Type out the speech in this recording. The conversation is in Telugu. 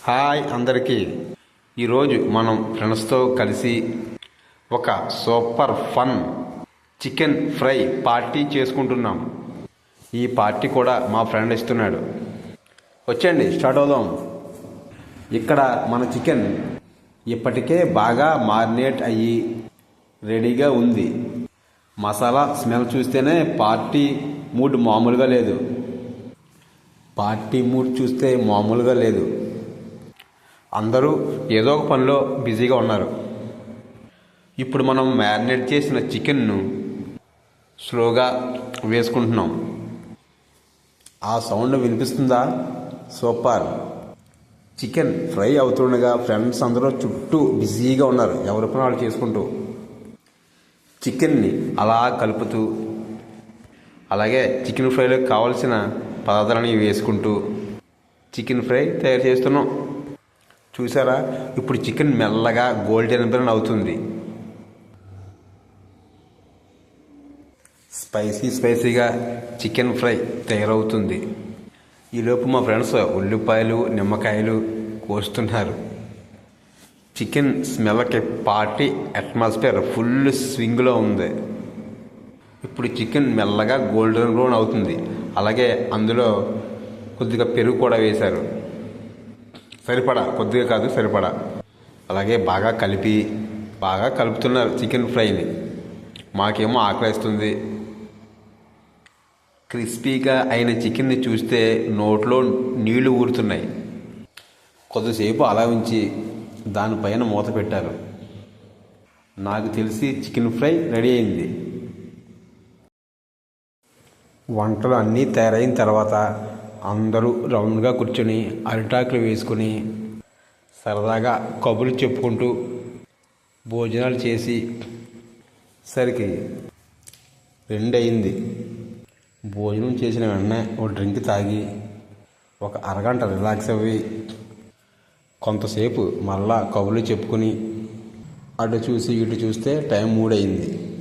హాయ్ అందరికీ. ఈరోజు మనం ఫ్రెండ్స్తో కలిసి ఒక super fun chicken fry party చేసుకుంటున్నాం. ఈ పార్టీ కూడా మా ఫ్రెండ్ ఇస్తున్నాడు. వచ్చండి స్టార్ట్ అవుదాం. ఇక్కడ మన చికెన్ ఇప్పటికే బాగా మారినేట్ అయ్యి రెడీగా ఉంది. మసాలా స్మెల్ చూస్తేనే పార్టీ మూడ్ మామూలుగా లేదు. పార్టీ మూడ్ చూస్తే మామూలుగా లేదు. అందరూ ఏదో ఒక పనిలో బిజీగా ఉన్నారు. ఇప్పుడు మనం మ్యారినేట్ చేసిన చికెన్ను స్లోగా వేసుకుంటున్నాం. ఆ సౌండ్ వినిపిస్తుందా? సూపర్. చికెన్ ఫ్రై అవుతుండగా ఫ్రెండ్స్ అందరూ చుట్టూ బిజీగా ఉన్నారు. ఎవరి పని వాళ్ళు చేసుకుంటూ. చికెన్ని అలా కలుపుతూ అలాగే చికెన్ ఫ్రైలో కావాల్సిన పదార్థాలని వేసుకుంటూ చికెన్ ఫ్రై తయారు చేస్తున్నాం. చూసారా? ఇప్పుడు చికెన్ మెల్లగా గోల్డెన్ బ్రౌన్ అవుతుంది. స్పైసీ స్పైసీగా చికెన్ ఫ్రై తయారవుతుంది. ఈలోపు మా ఫ్రెండ్స్ ఉల్లిపాయలు నిమ్మకాయలు కోస్తున్నారు. చికెన్ స్మెల్కి పార్టీ అట్మాస్ఫియర్ ఫుల్ స్వింగ్లో ఉంది. ఇప్పుడు చికెన్ మెల్లగా గోల్డెన్ బ్రౌన్ అవుతుంది. అలాగే అందులో కొద్దిగా పెరుగు కూడా వేశారు. సరిపడా కొద్దిగా కాదు సరిపడా. అలాగే బాగా కలిపి బాగా కలుపుతున్నారు చికెన్ ఫ్రైని. మాకేమో ఆకలిస్తుంది. క్రిస్పీగా అయిన చికెన్ని చూస్తే నోట్లో నీళ్ళు ఊరుతున్నాయి. కొద్దిసేపు అలా ఉంచి దానిపైన మూత పెట్టారు. నాకు తెలిసి చికెన్ ఫ్రై రెడీ అయింది. వంటలు అన్నీ తయారైన తర్వాత అందరూ రౌండ్గా కూర్చొని అరిటాకులు వేసుకొని సరదాగా కబుర్లు చెప్పుకుంటూ భోజనాలు చేసి సరికి రెండయింది. భోజనం చేసిన వెంటనే ఒక డ్రింక్ తాగి ఒక అరగంట రిలాక్స్ అవ్వి కొంతసేపు మళ్ళా కబుర్లు చెప్పుకొని అటు చూసి ఇటు చూస్తే టైం మూడయింది.